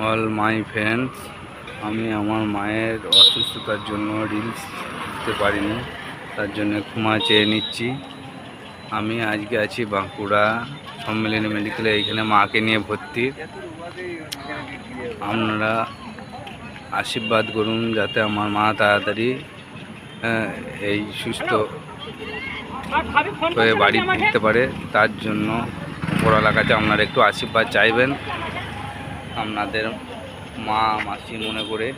All my friends আমি আমার মায়ের অসুস্থতার জন্য রিলস দিতে পারিনি তার জন্য ক্ষমা চেয়ে নিচ্ছি। আমি আজকে আছি বাঁকুড়া সম্মিলনী মেডিকেলে এইখানে মাকে নিয়ে ভর্তি। আপনারা আশীর্বাদ করুন যাতে আমার মা তাড়াতাড়ি এই সুস্থ হয়ে বাড়ি ফিরতে পারে তার জন্য উপরওয়ালার কাছে আপনারা একটু আশীর্বাদ চাইবেন। আপনাদের মা, মাসি মনে করে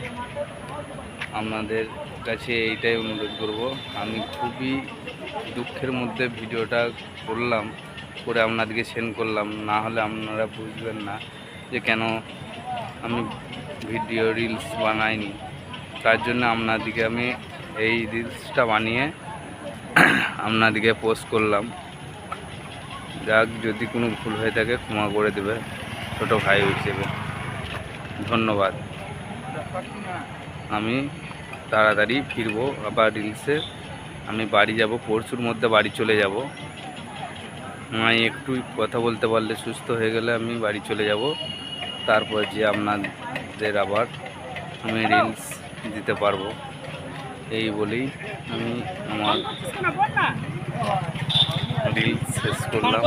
আপনাদের কাছে এইটাই অনুরোধ করব। আমি খুবই দুঃখের মধ্যে ভিডিওটা করলাম, করে আপনাদেরকে সেন্ড করলাম। না হলে আপনারা বুঝবেন না যে কেন আমি ভিডিও রিলস বানাইনি। তার জন্য আপনাদেরকে আমি এই রিলসটা বানিয়ে আপনাদেরকে পোস্ট করলাম। যাক, যদি কোনো ভুল হয়ে থাকে ক্ষমা করে দেবে, ছোটো ভাই হিসেবে। ধন্যবাদ। আমি তাড়াতাড়ি ফিরবো আবার রিলসে আমি বাড়ি যাব পরশুর মধ্যে বাড়ি চলে যাব। মাই একটু কথা বলতে পারলে সুস্থ হয়ে গেলে আমি বাড়ি চলে যাব। তারপর যে আপনাদের আবার আমি রিলস দিতে পারব। এই বলেই আমি আমার রিলস শেষ করলাম।